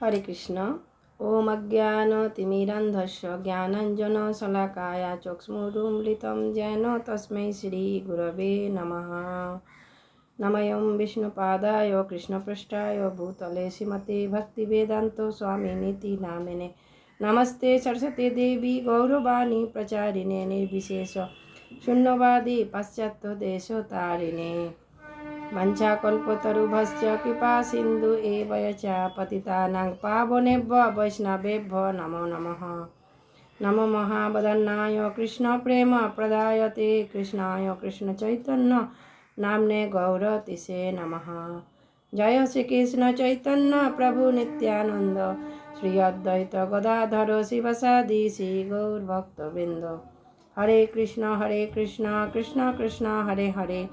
হরে কৃষ্ণ। ওম অজ্ঞানতিমিরান্ধস্য জ্ঞানাঞ্জনশলাকায়া চক্ষুমুন্মিলিतं যেন তস্मै শ্রীগুরবে নমঃ। নময়ং বিষ্ণুপাদায় কৃষ্ণপৃষ্ঠায় ভূতলে শ্রীমতে ভক্তিবেদান্ত স্বামিনীতি নামিনে। নমস্তে সরস্বতী দেবী গৌরবাণী প্রচারিণে নির্বিশেষ। শূন্যবাদী পাশ্চাত্য দেশতারিণে। वञ्चाकल्पतरुभश्च कृपा सिन्धु एव च पतितानां पावनेभ्य वैष्णवेभ्य नमो नमः नमो महावदन्नाय कृष्णप्रेम प्रदायते कृष्णाय कृष्णचैतन्य नाम्ने गौरतिसे नमः जय श्रीकृष्ण चैतन्य प्रभु नित्यानन्द श्री अद्वैत गदाधर शिवसादि श्री गौरभक्तवृन्द हरे कृष्ण हरे कृष्ण कृष्ण कृष्ण हरे हरे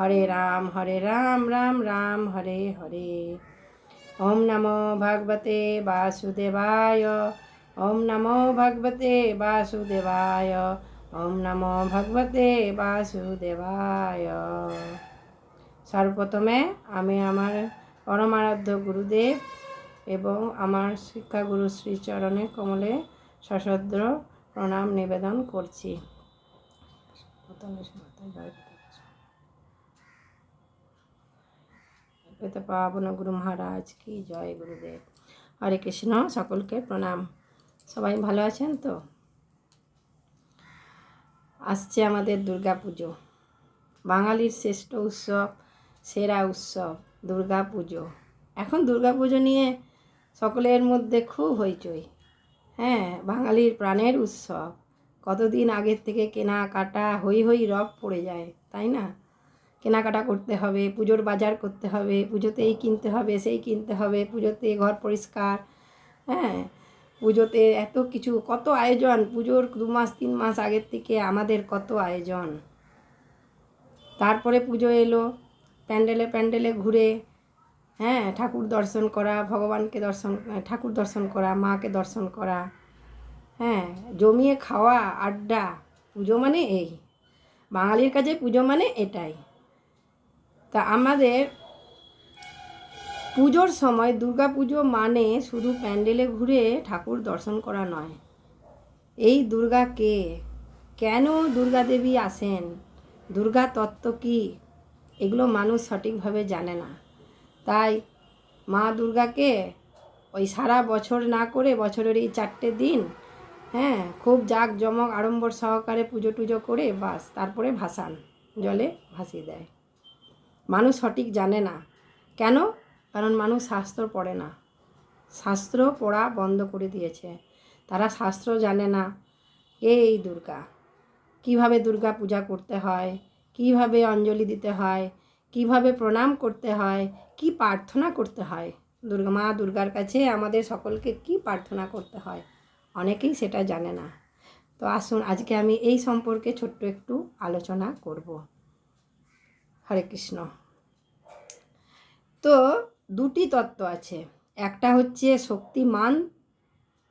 হরে রাম হরে রাম রাম রাম, হরে হরে। ওম নমো ভগবতে বাসুদেবায়। ওম নমো ভগবতে বাসুদেবায়। ওম নমো ভগবতে বাসুদেবায়। সর্বপ্রথমে আমি আমার পরমারাধ্য গুরুদেব এবং আমার শিক্ষাগুরু শ্রীচরণে কমলে সশদ্র প্রণাম নিবেদন করছি। প্রথমে জয় পেতে পাবন গুরু মহারাজ কি জয় গুরুদেব। হরে কৃষ্ণ, সকলকে প্রণাম। সবাই ভালো আছেন তো? আসছে আমাদের দুর্গা পুজো। বাঙালির শ্রেষ্ঠ উৎসব, সেরা উৎসব, দুর্গা পুজো। এখন দুর্গা পুজো নিয়ে সকলের মধ্যে খুব হইচই। হ্যাঁ বাঙালির প্রাণের উৎসব। কতদিন আগের থেকে কেনাকাটা হই হই রব পড়ে যায়, তাই না? কেনাকাটা করতে হবে, পুজোর বাজার করতে হবে পুজোতে এই কিনতে হবে, সেই কিনতে হবে, পুজোতে ঘর পরিষ্কার হ্যাঁ? পুজোতে এত কিছু, কত আয়োজন, পুজোর দু মাস, তিন মাস আগের থেকে আমাদের কত আয়োজন। তারপরে পুজো এলো, প্যান্ডেলে প্যান্ডেলে ঘুরে হ্যাঁ? ঠাকুর দর্শন করা, ভগবানকে দর্শন, ঠাকুর দর্শন করা, মাকে দর্শন করা হ্যাঁ? জমিয়ে খাওয়া, আড্ডা, পুজো মানে এই। বাঙালির কাছে পুজো মানে এটাই। তা আমাদের পুজোর সময় দুর্গা পুজো মানে শুধু প্যান্ডেলে ঘুরে ঠাকুর দর্শন করা নয়। এই দুর্গা কে কেন দুর্গা দেবী আসেন? দুর্গা তত্ত্ব কি? এগুলো মানুষ সঠিকভাবে জানে না। তাই মা দুর্গাকে ওই সারা বছর না করে বছরের এই চারটে দিন হ্যাঁ খুব জাক জমক আড়ম্বর সহকারে পুজো টুজো করে বাস, তারপরে ভাসান, জলে ভাসিয়ে দেয়। মানুষ সঠিক জানে না। কেন? কারণ মানুষ শাস্ত্র পড়ে না। শাস্ত্র পড়া বন্ধ করে দিয়েছে। তারা শাস্ত্র জানে না। এই দুর্গা? কীভাবে দুর্গা পূজা করতে হয়? কীভাবে অঞ্জলি দিতে হয়? কীভাবে প্রণাম করতে হয়? কি প্রার্থনা করতে হয়? দুর্গা মা দুর্গার কাছে আমাদের সকলকে কি প্রার্থনা করতে হয়? অনেকেই সেটা জানে না। তো আসুন, আজকে আমি এই সম্পর্কে ছোট্ট একটু আলোচনা করব। হরে কৃষ্ণ। তো দুটি তত্ত্ব আছে। একটা হচ্ছে শক্তিমান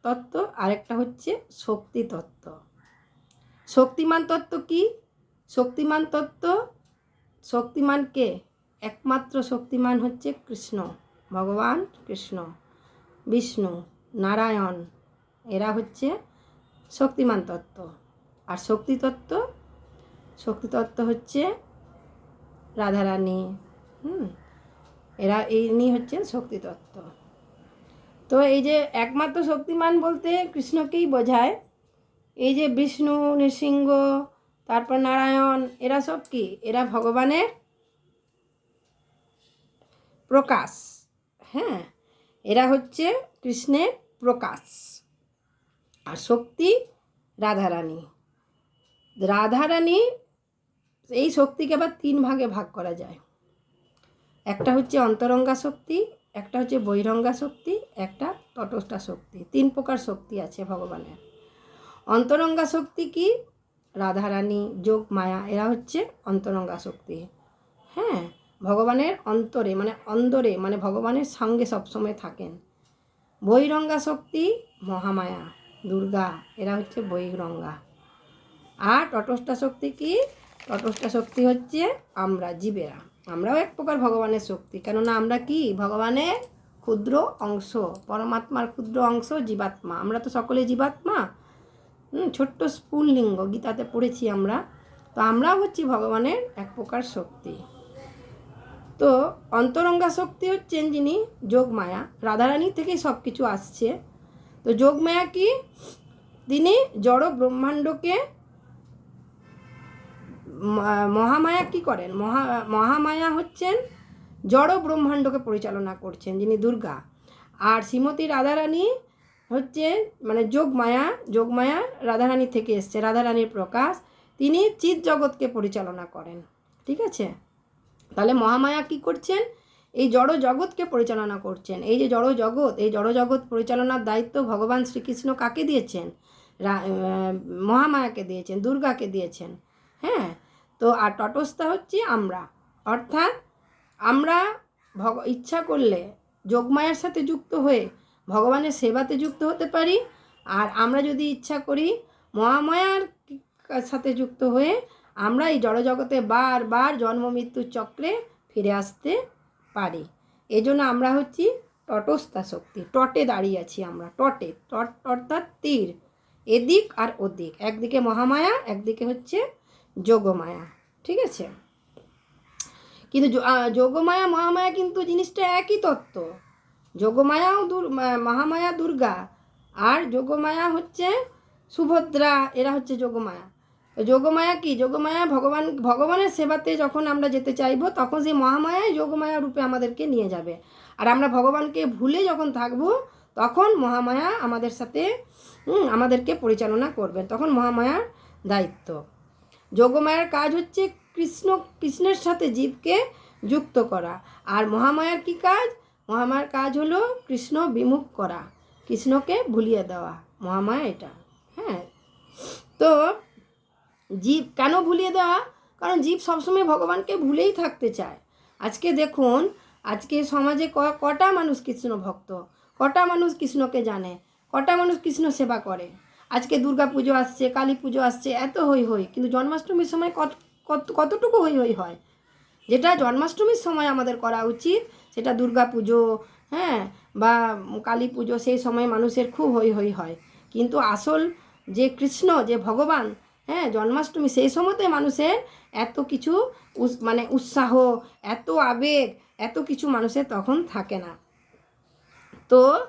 তত্ত্ব, আরেকটা হচ্ছে শক্তি তত্ত্ব। শক্তিমান তত্ত্ব কি? শক্তিমান তত্ত্ব শক্তিমানকে একমাত্র শক্তিমান হচ্ছে কৃষ্ণ, ভগবান কৃষ্ণ, বিষ্ণু, নারায়ণ। এরা হচ্ছে শক্তিমান তত্ত্ব। আর শক্তি তত্ত্ব শক্তি তত্ত্ব হচ্ছে রাধারানী, হুম, এরা এই নিয়ে হচ্ছেন শক্তিতত্ত্ব। তো এই যে একমাত্র শক্তিমান বলতে কৃষ্ণকেই বোঝায়। এই যে বিষ্ণু, নৃসিংহ, তারপর নারায়ণ, এরা সব কি? এরা ভগবানের প্রকাশ হ্যাঁ এরা হচ্ছে কৃষ্ণের প্রকাশ। আর শক্তি রাধারানী। রাধারানী এই শক্তিকে আবার তিন ভাগে ভাগ করা যায়। একটা হচ্ছে অন্তরঙ্গা শক্তি, একটা হচ্ছে বৈরঙ্গা শক্তি, একটা তটস্থা শক্তি। তিন প্রকার শক্তি আছে ভগবানের। অন্তরঙ্গা শক্তি কি? রাধারানী, যোগ, মায়া, এরা হচ্ছে অন্তরঙ্গা শক্তি। হ্যাঁ ভগবানের অন্তরে মানে অন্দরে মানে ভগবানের সঙ্গে সবসময় থাকেন। বৈরঙ্গা শক্তি মহামায়া, দুর্গা, এরা হচ্ছে বৈরঙ্গা আর তটস্থা শক্তি কি? তটস্থা শক্তি হচ্ছে আমরা জীবেরা। আমরাও এক প্রকার ভগবানের শক্তি কেননা আমরা কি? ভগবানের ক্ষুদ্র অংশ পরমাত্মার ক্ষুদ্র অংশ জীবাত্মা। আমরা তো সকলে জীবাত্মা। হুম, ছোট্ট স্ফুল্লিঙ্গ গীতাতে পড়েছি আমরা। তো আমরাও হচ্ছি ভগবানের এক প্রকার শক্তি। তো অন্তরঙ্গা শক্তি হচ্ছেন যিনি যোগমায়া। রাধারানী থেকেই সব কিছু আসছে। তো যোগমায়া কি? তিনি জড় ব্রহ্মাণ্ডকে মহামায়া কি করেন? মহা, মহামায়া হচ্ছেন জড় ব্রহ্মাণ্ডকে পরিচালনা করছেন, যিনি দুর্গা। আর শ্রীমতী রাধারানী হচ্ছে মানে যোগমায়া যোগমায়া রাধারানী থেকে এসছে, রাধারানীর প্রকাশ। তিনি চিৎ জগৎকে পরিচালনা করেন, ঠিক আছে? তাহলে মহামায়া কি করছেন? এই জড় জগৎকে পরিচালনা করছেন। এই যে জড় জগৎ, এই জড় জগৎ পরিচালনার দায়িত্ব ভগবান শ্রীকৃষ্ণ কাকে দিয়েছেন? মহামায়াকে দিয়েছেন, দুর্গাকে দিয়েছেন হ্যাঁ? তো আর তটস্থা হচ্ছে আমরা। অর্থাৎ আমরা ভগ, ইচ্ছা করলে যোগমায়ার সাথে যুক্ত হয়ে ভগবানের সেবাতে যুক্ত হতে পারি। আর আমরা যদি ইচ্ছা করি মহামায়ার সাথে যুক্ত হয়ে আমরা এই জড়জগতে বারবার জন্ম মৃত্যুর চক্রে ফিরে আসতে পারি। এই জন্য আমরা হচ্ছি তটস্থা শক্তি। টটে দাঁড়িয়ে আছি আমরা টটে টট অর্থাৎ তীর। এদিক আর ওদিক। একদিকে মহামায়া, একদিকে হচ্ছে যোগমায়া, ঠিক আছে? কিন্তু যোগমায়া, মহামায়া কিন্তু জিনিসটা একই তত্ত্ব। যোগমায়াও দুর মহামায়া দুর্গা, আর যোগমায়া হচ্ছে সুভদ্রা, এরা হচ্ছে যোগমায়া। যোগমায়া কি? যোগমায়া ভগবান, ভগবানের সেবাতে যখন আমরা যেতে চাইব, তখন সেই মহামায়াই যোগমায়া রূপে আমাদেরকে নিয়ে যাবে। আর আমরা ভগবানকে ভুলে যখন থাকব, তখন মহামায়া আমাদের সাথে আমাদেরকে পরিচালনা করবেন তখন মহামায়ার দায়িত্ব। যোগমায়ার কাজ হচ্ছে কৃষ্ণ, কৃষ্ণের সাথে জীবকে যুক্ত করা। আর মহামায়ার কি কাজ? মহামায়ার কাজ হলো কৃষ্ণ বিমুখ করা, কৃষ্ণকে ভুলিয়ে দেওয়া। মহামায়া এটা হ্যাঁ। তো জীব কেন ভুলিয়ে দেওয়া? কারণ জীব সবসময় ভগবানকে ভুলেই থাকতে চায়। আজকে দেখুন, আজকে সমাজে কটা মানুষ কৃষ্ণ ভক্ত? কটা মানুষ কৃষ্ণকে জানে? কটা মানুষ কৃষ্ণ সেবা করে? আজকে দুর্গা পুজো আসছে, কালী পুজো আসছে, এত হই হই কিন্তু জন্মাষ্টমীর সময় কত, কত- কতটুকু হই হই হয়? যেটা জন্মাষ্টমীর সময় আমাদের করা উচিত, সেটা দুর্গা পুজো হ্যাঁ বা কালী পুজো, সেই সময় মানুষের খুব হই হই হয়। কিন্তু আসল যে কৃষ্ণ, যে ভগবান হ্যাঁ জন্মাষ্টমী, সেই সময়তে মানুষের এত কিছু মানে উৎসাহ, এত আবেগ, এত কিছু মানুষের তখন থাকে না। তো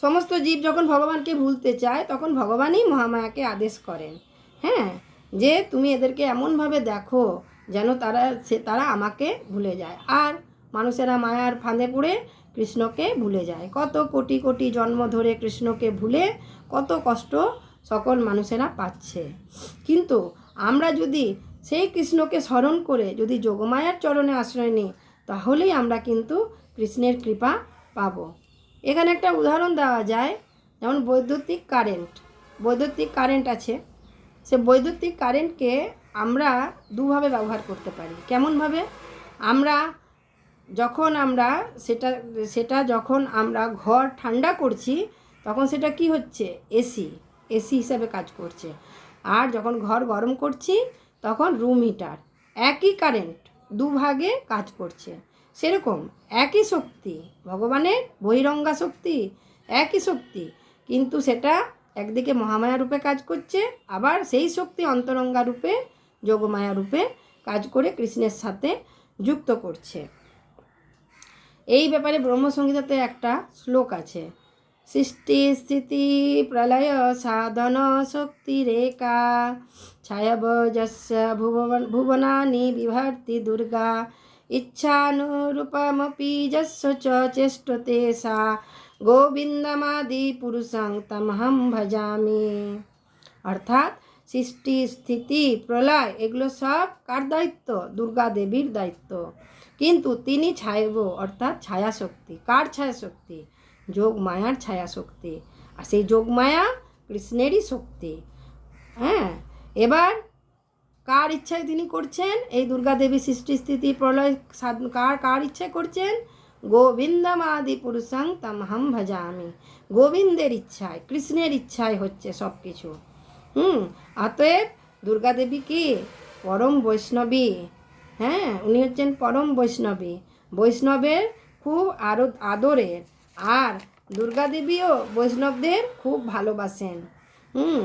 সমস্ত জীব যখন ভগবানকে ভুলতে চায়, তখন ভগবানই মহামায়াকে আদেশ করেন। হ্যাঁ? যে তুমি এদেরকে এমনভাবে দেখো, যেন তারা, সে, তারা আমাকে ভুলে যায়। আর মানুষেরা মায়ার ফাঁদে পড়ে কৃষ্ণকে ভুলে যায়। কত কোটি কোটি জন্ম ধরে কৃষ্ণকে ভুলে কত কষ্ট সকল মানুষেরা পাচ্ছে। কিন্তু আমরা যদি সেই কৃষ্ণকে স্মরণ করে যদি যোগমায়ার চরণে আশ্রয় নিই, তাহলেই আমরা কিন্তু কৃষ্ণের কৃপা পাবো। এখানে একটা উদাহরণ দেওয়া যায়, যেমন বৈদ্যুতিক কারেন্ট। বৈদ্যুতিক কারেন্ট আছে। সে বৈদ্যুতিক কারেন্টকে আমরা দুভাবে ব্যবহার করতে পারি। কেমনভাবে? আমরা যখন আমরা সেটা সেটা যখন আমরা ঘর ঠান্ডা করছি, তখন সেটা কি হচ্ছে? এসি এসি হিসাবে কাজ করছে। আর যখন ঘর গরম করছি, তখন রুম হিটার। একই কারেন্ট দুভাগে কাজ করছে। সেরকম একই শক্তি, ভগবানের বহিরঙ্গা শক্তি, একই শক্তি, কিন্তু সেটা একদিকে মহামায়া রূপে কাজ করছে, আবার সেই শক্তি অন্তরঙ্গা রূপে, যোগমায়া রূপে কাজ করে কৃষ্ণের সাথে যুক্ত করছে। এই ব্যাপারে ব্রহ্মসংগীতাতে একটা শ্লোক আছে। সৃষ্টি, স্থিতি, প্রলয়, সাধন, শক্তি, রেখা, ছায়াবজস্য, ভুবন, ভুবনানি বিভাতি দুর্গা ইচ্ছানুরূপমপি যস্য চ চেষ্টতে সা গোবিন্দমাদি পুরুষং তমহম ভজামি অর্থাৎ সৃষ্টি স্থিতি প্রলয় এগুলো সব কার দায়িত্ব দুর্গা দেবীর দায়িত্ব কিন্তু তিনি ছায়ব অর্থাৎ ছায়া শক্তি কার ছায়া শক্তি যোগ মায়ার ছায়া শক্তি আর সেই যোগ মায়া কৃষ্ণেরই শক্তি হ্যাঁ এবার কার ইচ্ছায় তিনি করছেন? এই দুর্গা দেবী সৃষ্টি স্থিতি প্রলয় কার কার ইচ্ছায় করছেন? গোবিন্দম আদি তামহাম ভজামি। গোবিন্দের ইচ্ছায়, কৃষ্ণের ইচ্ছায় হচ্ছে সব কিছু হুম, অতএব দুর্গা দেবী কি? পরম বৈষ্ণবী। হ্যাঁ উনি হচ্ছেন পরম বৈষ্ণবী। বৈষ্ণবের খুব আরও আদরের। আর দুর্গা দেবীও বৈষ্ণবদের খুব ভালোবাসেন। হুম,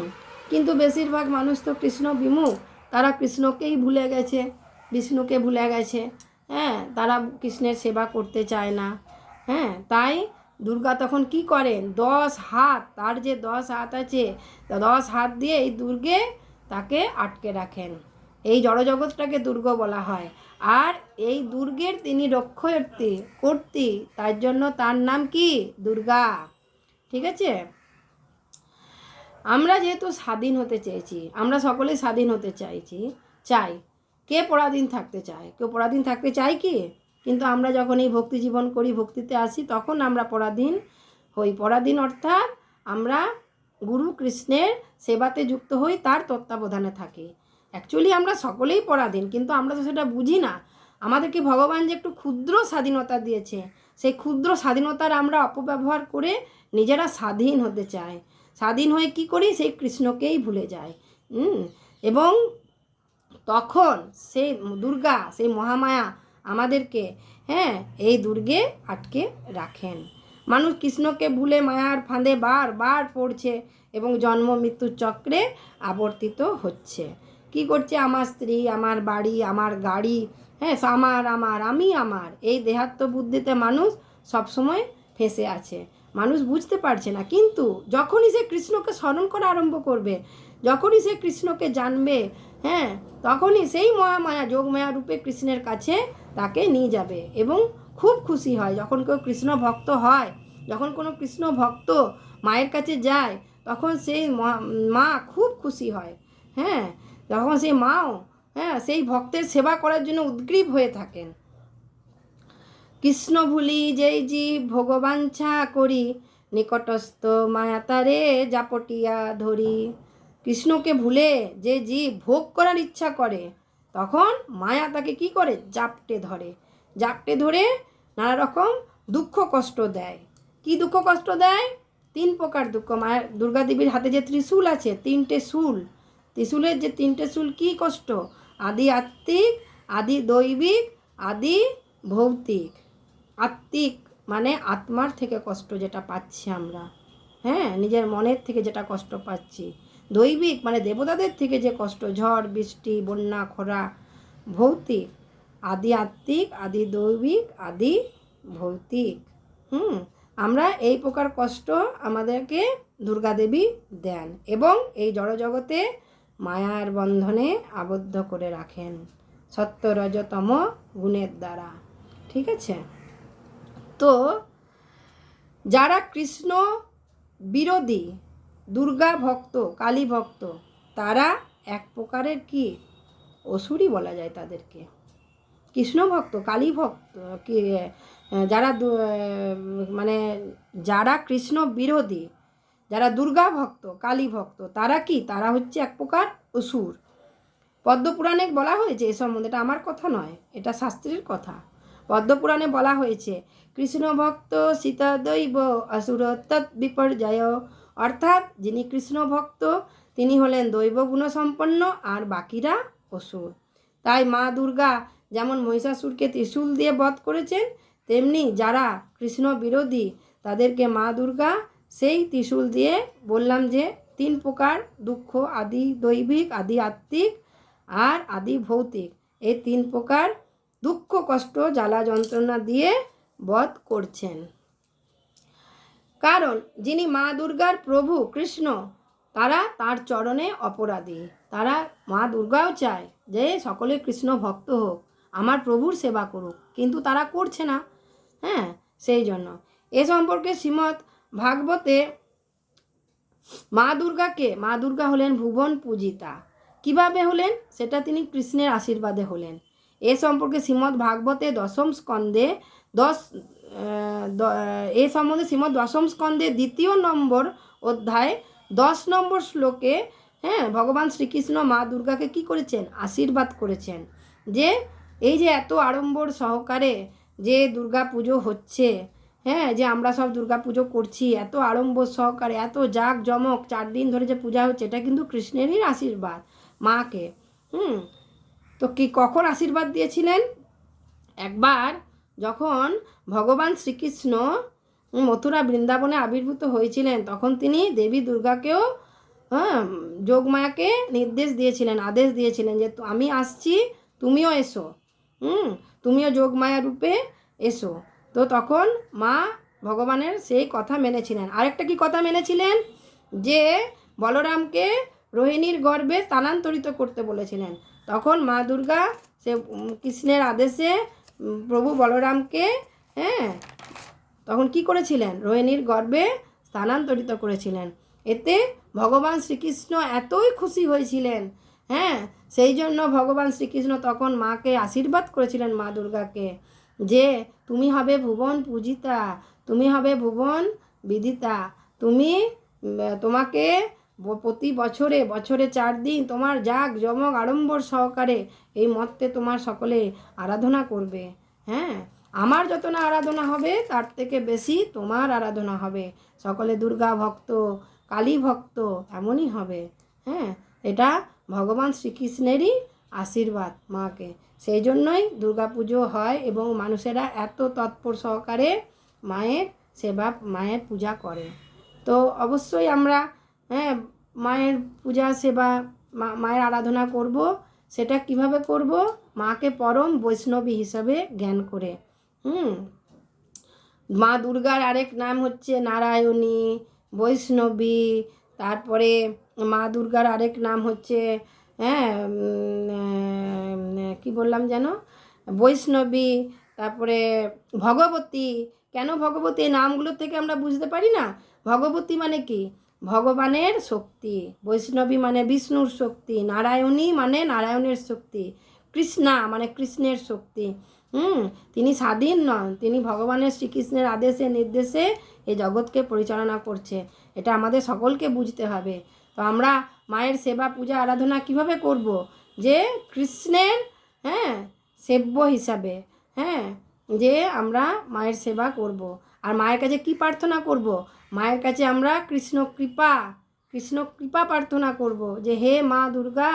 কিন্তু বেশিরভাগ মানুষ তো কৃষ্ণ বিমুখ। তারা কৃষ্ণকেই ভুলে গেছে, বিষ্ণুকে ভুলে গেছে। হ্যাঁ তারা কৃষ্ণের সেবা করতে চায় না। হ্যাঁ তাই দুর্গা তখন কি করেন? দশ হাত, তার যে দশ হাত আছে, তা দশ হাত দিয়ে এই দুর্গে তাকে আটকে রাখেন। এই জড়জগৎটাকে দুর্গ বলা হয়। আর এই দুর্গের তিনি রক্ষয়র্তী কর্তী তার জন্য তার নাম কি? দুর্গা। ঠিক আছে? আমরা যেহেতু স্বাধীন হতে চেয়েছি, আমরা সকলেই স্বাধীন হতে চাইছি, চাই। কে পরাধীন থাকতে চায়? কেউ পরাধীন থাকতে চায় কি? কিন্তু আমরা যখন এই ভক্তি জীবন করি, ভক্তিতে আসি, তখন আমরা পরাধীন হই। পরাধীন অর্থাৎ আমরা গুরু কৃষ্ণের সেবাতে যুক্ত হই, তার তত্ত্বাবধানে থাকি। অ্যাকচুয়ালি আমরা সকলেই পরাধীন, কিন্তু আমরা তো সেটা বুঝি না। আমাদেরকে ভগবান যে একটু ক্ষুদ্র স্বাধীনতা দিয়েছে, সেই ক্ষুদ্র স্বাধীনতার আমরা অপব্যবহার করে নিজেরা স্বাধীন হতে চাই। স্বাধীন হয়ে কি করি? সেই কৃষ্ণকেই ভুলে যায় এবং তখন সেই দুর্গা, সেই মহামায়া আমাদেরকে হ্যাঁ এই দুর্গে আটকে রাখেন। মানুষ কৃষ্ণকে ভুলে মায়ার ফাঁদে বার বার পড়ছে এবং জন্ম মৃত্যুর চক্রে আবর্তিত হচ্ছে। কি করছে? আমার স্ত্রী, আমার বাড়ি, আমার গাড়ি হ্যাঁ আমার আমার, আমি, আমার। এই দেহাত্ম বুদ্ধিতে মানুষ সবসময় ফেসে আছে। মানুষ বুঝতে পারছে না। কিন্তু যখনই সে কৃষ্ণকে স্মরণ করা আরম্ভ করবে, যখনই সে কৃষ্ণকে জানবে হ্যাঁ তখনই সেই মহামায়া, যোগমায়া রূপে কৃষ্ণের কাছে তাকে নিয়ে যাবে এবং খুব খুশি হয়। যখন কেউ কৃষ্ণ ভক্ত হয়, যখন কোনো কৃষ্ণ ভক্ত মায়ের কাছে যায়, তখন সেই মা- খুব খুশি হয়। হ্যাঁ তখন সেই মাও হ্যাঁ সেই ভক্তের সেবা করার জন্য উদ্গ্রীব হয়ে থাকেন। কৃষ্ণ ভুলি যেই জীব ভগবাঞ্ছা করি, নিকটস্থ মায়াতারে জাপটিয়া ধরি। কৃষ্ণকে ভুলে যে জীব ভোগ করার ইচ্ছা করে, তখন মায়া তাকে কি করে? জাপটে ধরে। জাপটে ধরে নানা রকম দুঃখ কষ্ট দেয়। কি দুঃখ কষ্ট দেয়? তিন প্রকার দুঃখ। মায়া, দুর্গা দেবীর হাতে যে ত্রিশূল আছে, তিনটে শুল। ত্রিশূলের যে তিনটে শুল কি কষ্ট? আদি আত্মিক, আদি দৈবিক, আদি ভৌতিক। আত্মিক মানে আত্মার থেকে কষ্ট যেটা পাচ্ছি আমরা। হ্যাঁ? নিজের মনের থেকে যেটা কষ্ট পাচ্ছি। দৈবিক মানে দেবতাদের থেকে যে কষ্ট, ঝড়, বৃষ্টি, বন্যা, খরা, ভৌতিক। আদি আত্মিক, আদি দৈবিক, আদি ভৌতিক। হুম? আমরা এই প্রকার কষ্ট আমাদেরকে দুর্গাদেবী দেন এবং এই জড়জগতে মায়ার বন্ধনে আবদ্ধ করে রাখেন সত্য রজতম গুণের দ্বারা। ঠিক আছে? তো যারা কৃষ্ণ বিরোধী, দুর্গা ভক্ত, কালী ভক্ত, তারা এক প্রকারের কি? অসুরই বলা যায় তাদেরকে। কৃষ্ণ ভক্ত, কালী ভক্ত, কি যারা মানে যারা কৃষ্ণ বিরোধী, যারা দুর্গা ভক্ত, কালী ভক্ত, তারা কি? তারা হচ্ছে এক প্রকার অসুর। পদ্মপুরাণে বলা হয়েছে এ সম্বন্ধে, এটা আমার কথা নয়, এটা শাস্ত্রের কথা। পদ্মপুরাণে বলা হয়েছে কৃষ্ণ ভক্ত সীতা দৈব অসুর তৎ বিপর্যয়। অর্থাৎ যিনি কৃষ্ণ ভক্ত তিনি হলেন দৈব গুণসম্পন্ন আর বাকিরা অসুর। তাই মা দুর্গা যেমন মহিষাসুরকে ত্রিশূল দিয়ে বধ করেছেন, তেমনি যারা কৃষ্ণ বিরোধী, তাদেরকে মা দুর্গা সেই ত্রিশূল দিয়ে বললাম যে, তিন প্রকার দুঃখ, আদি দৈবিক, আদি আত্মিক আর আদি ভৌতিক। এই তিন প্রকার দুঃখ, কষ্ট, জ্বালা, যন্ত্রণা দিয়ে বধ করছেন। কারণ যিনি মা দুর্গার প্রভু কৃষ্ণ, তারা তার চরণে অপরাধী। তারা মা দুর্গাও চায় যে সকলে কৃষ্ণ ভক্ত হোক, আমার প্রভুর সেবা করুক, কিন্তু তারা করছে না। হ্যাঁ সেই জন্য। এ সম্পর্কে শ্রীমৎ ভাগবতে মা দুর্গাকে, মা দুর্গা হলেন ভুবন পূজিতা। কীভাবে হলেন? সেটা তিনি কৃষ্ণের আশীর্বাদে হলেন। এ সম্পর্কে শ্রীমদ্ ভাগবতে দশম স্কন্ধে দশ এ সম্বন্ধে শ্রীমদ্ দশম স্কন্ধে দ্বিতীয় নম্বর অধ্যায় দশ নম্বর শ্লোকে হ্যাঁ ভগবান শ্রীকৃষ্ণ মা দুর্গাকে কি করেছেন? আশীর্বাদ করেছেন। যে এই যে এত আড়ম্বর সহকারে যে দুর্গা পুজো হচ্ছে হ্যাঁ যে আমরা সব দুর্গা পুজো করছি, এত আড়ম্বর সহকারে, এত জাক জমক চার দিন ধরে যে পূজা হচ্ছে, এটা কিন্তু কৃষ্ণেরই আশীর্বাদ, মাকে। হুম তো কি কখন আশীর্বাদ দিয়েছিলেন? একবার যখন ভগবান শ্রীকৃষ্ণ মথুরা বৃন্দাবনে আবির্ভূত হয়েছিলেন, তখন তিনি দেবী দুর্গাকেও হ্যাঁ যোগমায়াকে নির্দেশ দিয়েছিলেন, আদেশ দিয়েছিলেন যে আমি আসছি, তুমিও এসো, হুম, তুমিও যোগমায়া রূপে এসো। তো তখন মা ভগবানের সেই কথা মেনেছিলেন। আরেকটা কি কথা মেনেছিলেন? যে বলরামকে রোহিণীর গর্ভে স্থানান্তরিত করতে বলেছিলেন। তখন মা দুর্গা সে কৃষ্ণের আদেশে প্রভু বলরামকে হ্যাঁ তখন কি করেছিলেন? রোহিণীর গর্বে স্থানান্তরিত করেছিলেন। এতে ভগবান শ্রীকৃষ্ণ এতই খুশি হয়েছিলেন হ্যাঁ সেই জন্য ভগবান শ্রীকৃষ্ণ তখন মাকে আশীর্বাদ করেছিলেন মা দুর্গাকে যে, তুমি হবে ভুবন পূজিতা, তুমি হবে ভুবন বিদিতা, তুমি তোমাকে প্রতি বছরে বছরে চার দিন তোমার যাগ জমক আড়ম্বর সহকারে এই মর্তে তোমার সকলে আরাধনা করবে। হ্যাঁ? আমার যত না আরাধনা হবে, তার থেকে বেশি তোমার আরাধনা হবে। সকলে দুর্গা ভক্ত, কালী ভক্ত, এমনই হবে। হ্যাঁ? এটা ভগবান শ্রীকৃষ্ণেরই আশীর্বাদ মাকে। সেই জন্যই পুজো হয় এবং মানুষেরা এত তৎপর সহকারে মায়ের সেবা, মায়ের পূজা করে। তো অবশ্যই আমরা হ্যাঁ মায়ের পূজা, সেবা মায়ের আরাধনা করব। সেটা কীভাবে করব? মাকে পরম বৈষ্ণবী হিসাবে জ্ঞান করে। হুম? মা দুর্গার আরেক নাম হচ্ছে নারায়ণী, বৈষ্ণবী। তারপরে মা দুর্গার আরেক নাম হচ্ছে হ্যাঁ কি বললাম যেন? বৈষ্ণবী। তারপরে ভগবতী। কেন ভগবতী? নামগুলো থেকে আমরা বুঝতে পারি না। ভগবতী মানে কি? ভগবানের শক্তি, বৈষ্ণবী মানে বিষ্ণুর শক্তি, নারায়ণী মানে নারায়ণের শক্তি, কৃষ্ণা মানে কৃষ্ণের শক্তি। হুম, তিনি স্বাধীন নন, তিনি ভগবানের শ্রীকৃষ্ণের আদেশে, নির্দেশে এই জগৎকে পরিচালনা করছে। এটা আমাদের সকলকে বুঝতে হবে। তো আমরা মায়ের সেবা, পূজা, আরাধনা কীভাবে করব? যে কৃষ্ণের হ্যাঁ সেব্য হিসাবে হ্যাঁ যে আমরা মায়ের সেবা করব। আর মায়ের কাছে কি প্রার্থনা করব? মায়ের কাছে আমরা কৃষ্ণ কৃপা কৃষ্ণ কৃপা প্রার্থনা করব যে, হে মা দুর্গা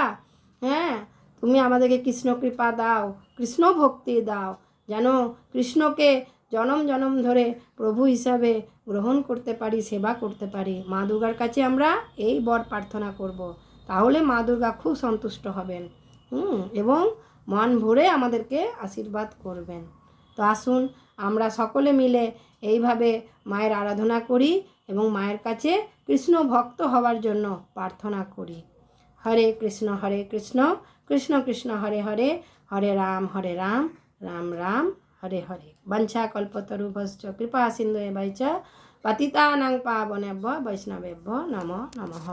হ্যাঁ তুমি আমাদেরকে কৃষ্ণ কৃপা দাও, কৃষ্ণ ভক্তি দাও, যেন কৃষ্ণকে জনম জনম ধরে প্রভু হিসাবে গ্রহণ করতে পারি, সেবা করতে পারি। মা দুর্গার কাছে আমরা এই বর প্রার্থনা করব। তাহলে মা দুর্গা খুব সন্তুষ্ট হবেন, হুম, এবং মন ভরে আমাদেরকে আশীর্বাদ করবেন। তো আসুন, আমরা সকলে মিলে এইভাবে মায়ের আরাধনা করি এবং মায়ের কাছে কৃষ্ণ ভক্ত হওয়ার জন্য প্রার্থনা করি। হরে কৃষ্ণ হরে কৃষ্ণ কৃষ্ণ কৃষ্ণ, হরে হরে হরে রাম হরে রাম রাম রাম, হরে হরে। বঞ্ছা কল্পতরুভশ্চ, কৃপা সিন্ধু এ চ পতিতানাং পাবনেভ্য, বৈষ্ণবেভ্য, নমো, নমঃ।